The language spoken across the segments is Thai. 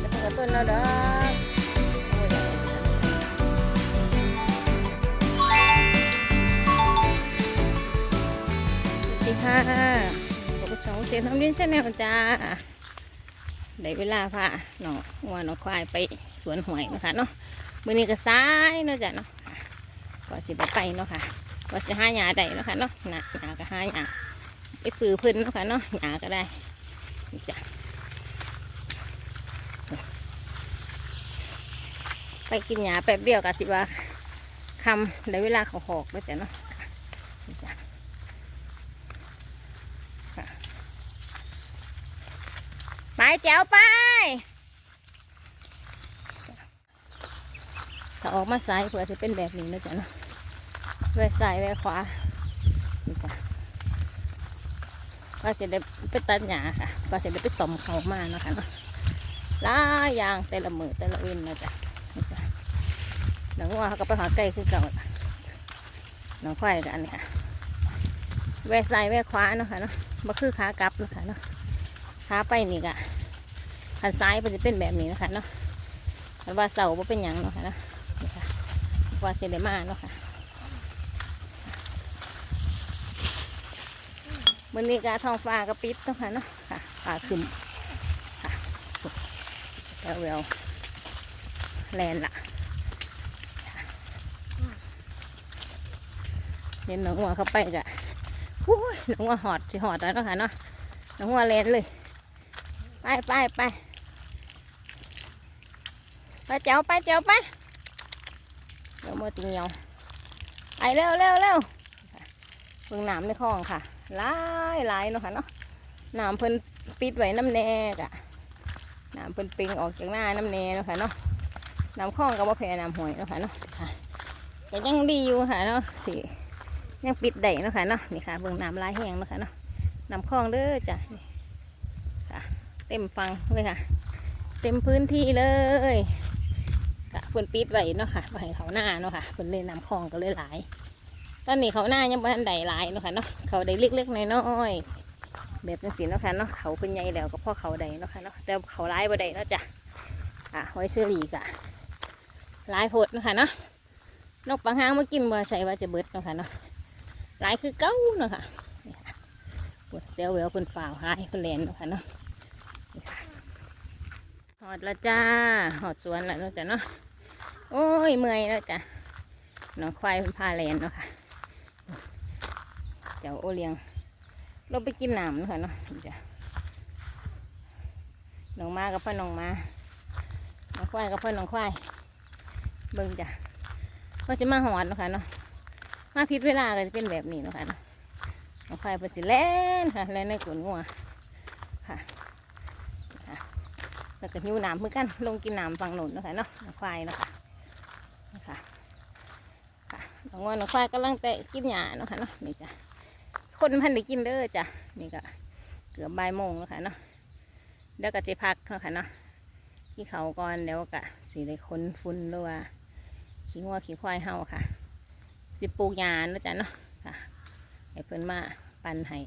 แล้วก็ต้นแล้วดอกสวัสดีค่ะปกสองเซนทำดินแชนแนลจ้าได้เวลาพาหนองวัวหนองควายไปสวนหวยนะคะเนาะมื้อนี้ก็ซ้ายเนาะจ้ะเนาะก็จะได้ไปเนาะค่ะก็จะห้าหยาได้เนาะค่ะเนาะหนาหนาก็ห้าหยาไปซื้อพิ่นเนาะค่ะเนาะหยาก็ได้ นี่จ้ะไปกินหยาแป๊บเดียวก็สิว่าคำได้เวลาเขาหอกแล้วจ้ะเนาะนี่จ้ะไปแจ๋วไปถ้าออกมาซ้ายเพื่อจะเป็นแบบนี้นะจ๊ะเนาะแวะซ้ายแวะขวานี่ค่ะ ก็จะได้ไปตัดหญ้าค่ะ ก็จะได้ไปสมเขามาเนาะคะเนาะลายยางแต่ละมือแต่ละอื่นนะจ๊ะจ้ะหนังวัวเขาก็ไปหาไก่คือเก่าหนังควายกันนี่ค่ะ แวะซ้ายแวะขวาเนาะค่ะเนาะมาคือขากลับเนาะค่ะเนาะขาไปนี่กะขันซ้ายมันจะเป็นแบบนี้นะคะเนาะคันว่าเสาเป็นหยังเนาะค่ะเนาะนี่ค่ะว่าเซเลมาเนาะค่ะ มันนี้กาทองฟ้าก็ปิดเนาะค่ะเนาะค่ะฟ้าครึมค่ะแล้วเวลแลนละเห็นหนังวัวเข้าไปจ้ะหู้ยหนังวัวหอดสิหอดแล้วเนะค่ะเนาะหนังวัวแลนเลย ไปไปไปไปเจ้าไปเจ้าไปเดี๋ยวมาติงเหี่ยวไปเร็วเร็วเร็วเบิ่งน้ำในคลองค่ะ หลายหลายเนาะค่ะเนาะน้ำเพิ่นปิดไว้น้ำแน่กะน้ำเพิ่นปิงออกจากหน้าน้ำแน่เนาะค่ะเนาะน้ำคลองก็บ่แพ้น้ำห้วยเนาะค่ะเนาะค่ะก็ยังดีอยู่ค่ะเนาะสิยังปิดได้เนาะค่ะเนาะนี่ค่ะเบิ่งน้ำลายแห้งเนาะค่ะเนาะน้ำคลองเด้อจ้ะค่ะ เต็มฟังเลยค่ะ เต็มพื้นที่เลยกะเพิ่นปิดไว้เนาะค่ะบ่ให้เขาหน้าเนาะค่ะเพิ่นเลยน้ำคลองก็เลยหลาย ตอนนี้เขาหน้ายังบ่ทันได้หลายเนาะค่ะเนาะเขาได้เล็กๆน้อยๆแบบจังสีเนาะค่ะเนาะเขาเป็นใหญ่แล้วก็พ่อเขาได้เนาะค่ะเนาะแต่เขาร้ายบ่ได้เนาะจ้ะอะหอยเชอรี่กะหลายโพดเนาะค่ะเนาะนกบางหางมากินบ่ใช่ว่าจะเบิดเนาะค่ะเนาะหลายคือเก้าเนาะค่ะปวดเดี๋ยวเวลคนฝ่าวหายคนแลนเนาะค่ะเนาะหอดล้วจ้าหอดสวนล้วเนาะจ้ะเนาะโอ้ยเมื่อยแล้วจ้ะน้องควายเพิ่นพาแลนเนาะค่ะ จ้าโอเลียง เราไปกินน้ำเนาะคะเนาะจ้ะน้องมากับพ่อน้องมาน้องควายกับพ่อน้องควายเบิ่งจ้ะก็จะมาหอดนะคะเนาะมาผิดเวลาก็จะเป็นแบบนี้นะคะเนาะน้องควายไปสิแล่นค่ะแล่นในกวนงัวค่ะค่ะแล้วก็หิวน้ำเหมือนกันลงกินน้ำฝั่งโน้นนะค่ะเนาะน้องควายนะคะนะคะค่ะน้องวัวน้องควายกำลังแต่กินหญ้านะคะเนาะนี่จ้ะ คนพันได้กินเด้อจ้ะนี่ก็เกือบบ่ายโมงแล้วค่ะเนาะเดี๋ยวก็จะพักเนาะค่ะเนาะที่เขาก่อนเดี๋ยวก็สีได้ขนฝุ่นหรือว่าขี้งัวขี้ควายเฮาค่ะจะปลูกหญ้าเนาะจ้ะเนาะค่ะให้เพิ่นมาปันให้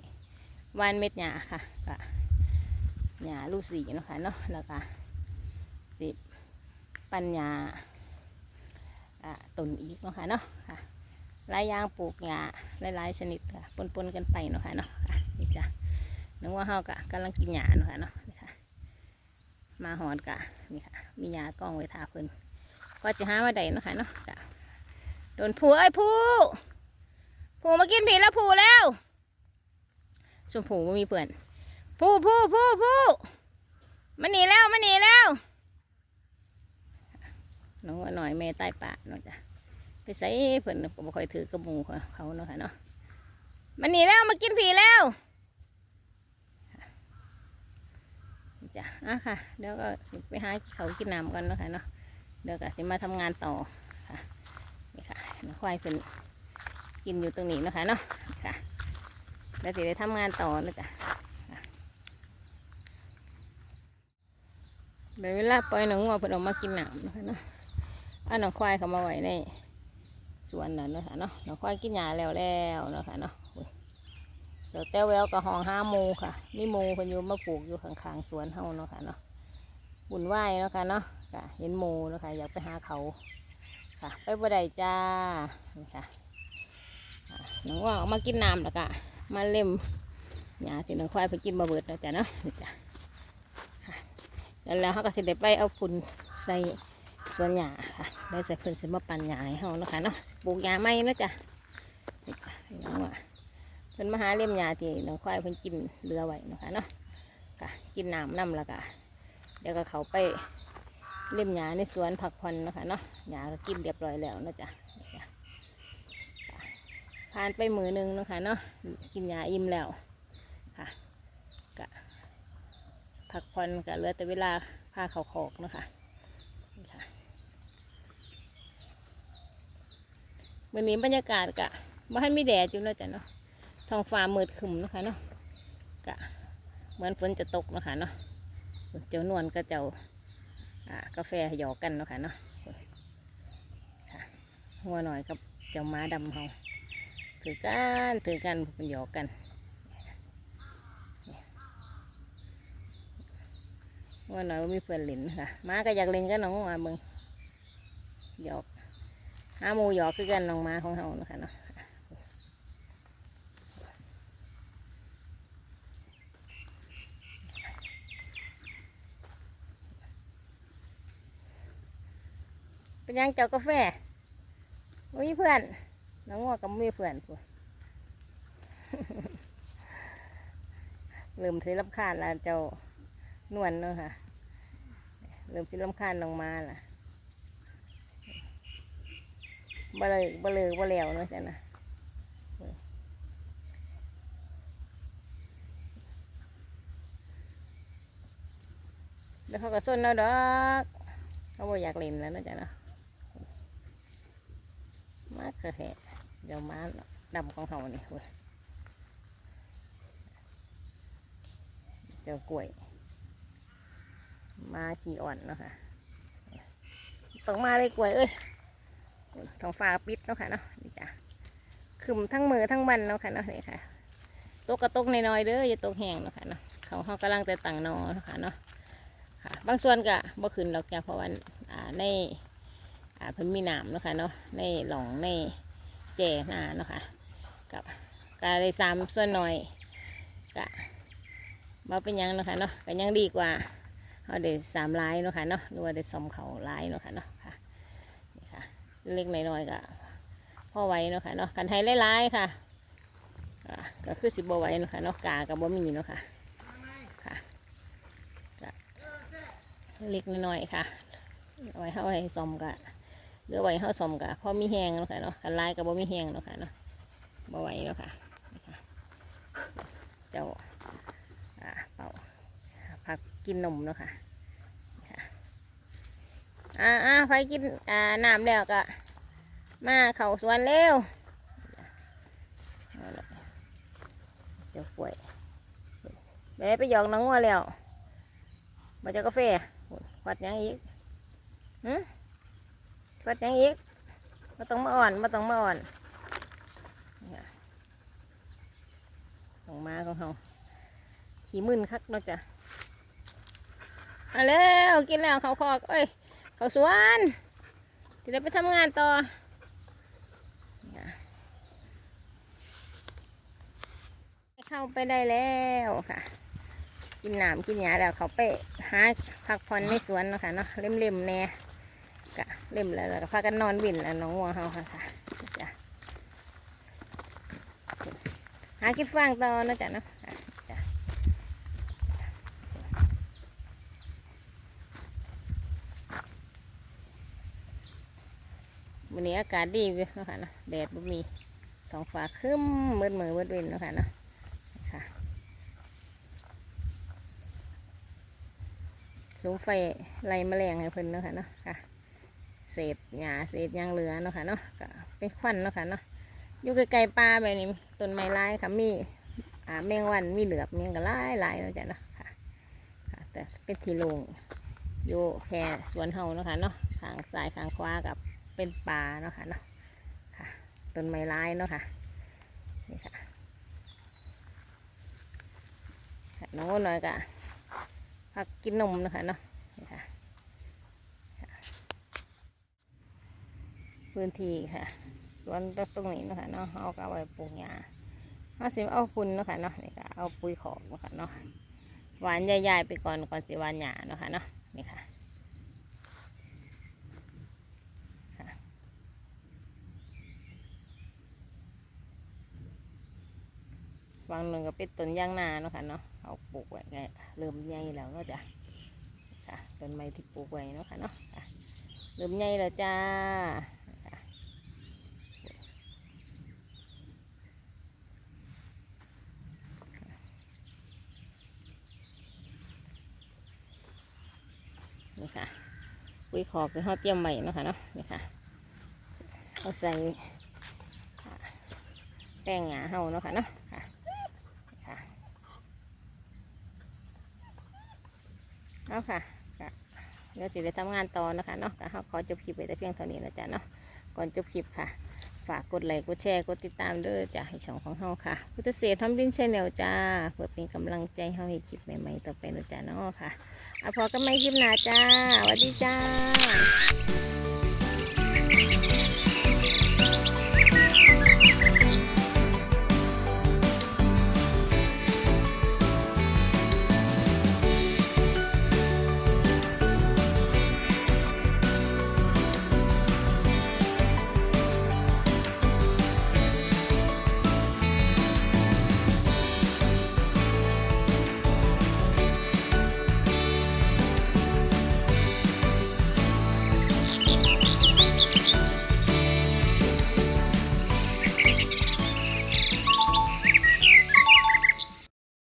วานเม็ดหญ้าค่ะก็หญ้าลูกสีเนาะค่ะเนาะแล้วก็สิปันหญ้าอ่าต้นอีกเนาะค่ะเนาะค่ะ หลายอย่างปลูกหญ้าหลายๆชนิดค่ะปนๆกันไปเนาะค่ะเนาะนี่จ้ะนึกว่าเฮากะกำลังกินหญ้าเนาะค่ะเนาะนี่ค่ะมาหอนกะนี่ค่ะ มีหญ้ากองไว้ทาเพิ่นก็จะหาว่าใดเนาะค่ะเนาะจ้ะโดนผูเอ้ผูผูมากินผีแล้วผูแล้วชมผูบ่มีเพื่อนผู้ผู้ผู้ผู้มันหนีแล้วมันหนีแล้วน้องว่าหน่อยแม่ใต้ปากเนาะจ้ะ ใส่เพิ่นก็บ่ค่อยถือกระมูเขาเขาเนาะค่ะเนาะมันหนีแล้วมากินผีแล้วจ้ะอะค่ะเดี๋ยวก็ไปหาเขากินน้ำกันเนาะค่ะเนาะเดี๋ยวก็สิมาทำงานต่อค่ะนี่ค่ะน้องควายเพิ่นกินอยู่ตรงนี้เนาะค่ะเนาะค่ะแล้วสิได้ทำงานต่อนะจ้ะเดี๋ยวเวลาปล่อยหน้องงัวเพิ่นออกมากินน้ำนะคะเนาะเอาหนังควายเขามาไว้ใน สวนนั่นเนาะคะเนาะหนังควายกินหญ้าแล้วแล้วเนาะค่ะเนาะอุ้ยเจ้าแต้วแววกับห้องห้าหมูค่ะมีหมูเพิ่นอยู่มาปลูกอยู่ข้างๆสวนเฮาเนาะค่ะเนาะบุญไหวเนาะค่ะเนาะค่ะเห็นหมูเนาะค่ะอยากไปหาเขาค่ะ ไปบ่ได้จ้าค่ะน้องว่าเอามากินน้ำแล้วก็มาเล่มหญ้าที่น้องควายไปกินมาเบิดแล้วจ้ะเนาะนี่จ้ะค่ะแล้วแล้วเขาก็สิได้ไปเอาฝุ่นใส่ สวนหญ้าค่ะได้ใส่เพิ่นสิมาปั่นหญ้าให้เฮานะคะเนาะปลูกหญ้าใหม่นะจ้ะนี่ค่ะน้องว่าเพิ่นมาหาเล่มยาที่น้องควายเพิ่นกินเรือไว้นะคะเนาะกะกินน้ำน้ำแล้วกะเดี๋ยวก็เขาไปเล่มยาในสวนผักผ่อนนะคะเนาะยาก็กินเรียบร้อยแล้วนะจ๊ะนี่จ้ะผ่านไปมือหนึ่งนะคะเนาะกินยาอิ่มแล้วค่ะกะผักผ่อนกะเหลือแต่เวลาพาเขาขอกนะคะนี่ค่ะ วันนี้บรรยากาศกะไม่ให้มีแดดอยู่เนาะจ๊ะเนาะท้องฟ้ามืดครึมเนะคะเนาะกะเหมือนฝนจะตกนะคะเนาะเจ้านวลก็เจ้าอ่ากาแฟหยอกกันนะคะเนาะค่ะหัวหน่อยกับเจ้าม้าดำเขาถือกันถือกันเป็นหยอกกันหัวหน่อยว่ามีเพื่อนเล่นค่ะม้าก็อยากเล่นกับน้องมาเบิ่งหยอก หาหมูหยอกคือกันน้องม้าของเขาเนาะคะเนาะเป็นยังเจ้ากาแฟมีเพื่อนน้องงัวก็บ่มีเพื่อนพู้เริ่มสิรำคาญแล้วเจ้านวลเนาะค่ะเริ่มสิรำคาญลงมาล่ะ บเลยบเลยบ่แล้วเนาะจ้ะนะแล้วเขาก็ส้นแล้วดอกเขาบ่อยากเล่นแล้วนะจ๊ะเนะมาเคือแห่เดี๋ยวมาดำของเขานี่เว้ยเจ้ากล้วย มาขี่อ่อนเนาะค่ะต้องมาเลยกล้วยเอ้ย ท้องฟ้าปิดเนาะค่ะเนาะนี่จ้ะขึ้นทั้งมือทั้งวันเนาะค่ะเนาะนี่ค่ะตกกระตกน้อยๆเด้ออย่าตกแห้งเนาะค่ะเนาะเขาเขากำลังแต่ตั้งนอเนาะค่ะเนาะค่ะ บางส่วนก็บ่ขึ้นดอกจ้ะเพราะว่าอ่าในอ่าเพิ่นมีน้ำเนาะค่ะเนาะในหลองในแจ่นาเนาะค่ะกับก็ได้สามส่วนหน่อยก็มาเป็นยังเนาะค่ะเนาะก็ยังดีกว่าเขาได้สามลายเนาะค่ะเนาะหรือว่าได้สอมเขาลายเนาะค่ะเนาะ เล็กน้อยๆก็พอไหวเนาะค่ะเนาะกันไทยหลายๆค่ะก็คือสิบไหวเนาะค่ะเนาะกากับบ่มีเนาะค่ะค่ะเล็กน้อยๆค่ะไว้เฮาไว้ซอมกะเหลือไว้เฮาซอมกะพอมีแหงเนาะค่ะเนาะกันลายก็บ่มีแหงเนาะค่ะเนาะบ่ไหวเนาะค่ะเจ้าอ่าเป่าพักกินนมเนาะค่ะ อ่าอ่าไปกินอ่าน้ำแล้วก็มาเข้าสวนเร็วเอาละเจ้าป่วยแม่ไปหยอกน้องงัวแล้วมาเจากาแฟขวดยังอีกหืมขวดยังอีกมาต้องมาอ่อนมาต้องมาอ่อนเนี่ยของมาของเขาขี่มึนคักเนาะจ้ะเอาแล้วกินแล้วเขาคอกเอ้ย เขาสวนจะได้ไปทำงานต่อเข้าไปได้แล้วค่ะ กินน้ำกินหญ้าแล้วเขาไปหาพักผ่อนในสวนนะค่ะเนาะเล่มเล่มๆแน่กะเล่มแล้วแล้วก็พากันนอนวินแล้วน้องวัวเขาค่ะค่ะจ้ะหากินฟางต่อนะจ้ะเนาะค่ะจ้ะ วันนี้อากาศดีเว้ยนะคะเนาะแดดบ่มีท้องฟ้าครึ้มมืดมือมืดวินนะคะเนาะค่ะสูงไฟไล่แมลงให้เพิ่นนะคะเนาะค่ะ เศษหญ้าเศษยางเหลือเนาะค่ะเนาะก็เป็นควันเนาะค่ะเนาะอยู่ใกลๆป่าแบบนี้ต้นไม้ลายค่ะมีอ่าแมงวันมีเหลือบมีหยังก็ลายลายเนาะจ้ะเนาะค่ะค่ะแต่เป็นที่โล่งอยู่แค่สวนเฮาเนาะค่ะเนาะขางซ้ายขางขวากับ เป็นป่าเนาะค่ะเนาะค่ะต้นไม้หลายเนาะค่ะนี่ค่ะค่ะน้องอ้นหน่อยก็พักกินนมนะคะเนาะนี่ค่ะพื้นที่ค่ะสวนตรงนี้เนาะคะเนาะเอาก็เอาไว้ปลูกหญ้าเอาสิเอาปุ่นเนาะค่ะเนาะนี่ค่ะเอาปุ๋ยขอกเนาะค่ะเนาะหวานใหญ่ๆไปก่อนก่อนสิหวานหญ้าเนาะค่ะเนาะนี่ค่ะ บางหนึ่งก็เป็นต้นยางนาเนาะค่ะเนาะเอาปลูกไว้ไงเริ่มใหญ่แล้วเนาะจ้ะค่ะต้นไม้ที่ปลูกไว้เนาะค่ะเนาะเริ่มใหญ่แล้วจ้านี่ค่ะปุ๋ยขอกเป็นห่อเตรียมใหม่เนาะค่ะเนาะนี่ค่ะเอาใส่แป้งหงาเฮาเนาะค่ะเนาะ เอาค่ะค่ะเดี๋ยวสิได้ทำงานต่อนะคะเนาะก็ขอจบคลิปไปแต่เพียงเท่านี้นะจ๊ะเนาะก่อนจบคลิปค่ะ ฝากกดไลค์กดแชร์กดติดตามด้อจ้ะให้ช่องของเฮาค่ะ พุทธเศรษฐ์ทำดินชแนลจ้า เพื่อเป็นกำลังใจให้เฮาให้คลิปใหม่ๆต่อไปนะจ๊ะเนาะค่ะเอาพอกันไม่คลิปหน้าจ้าสวัสดีจ้า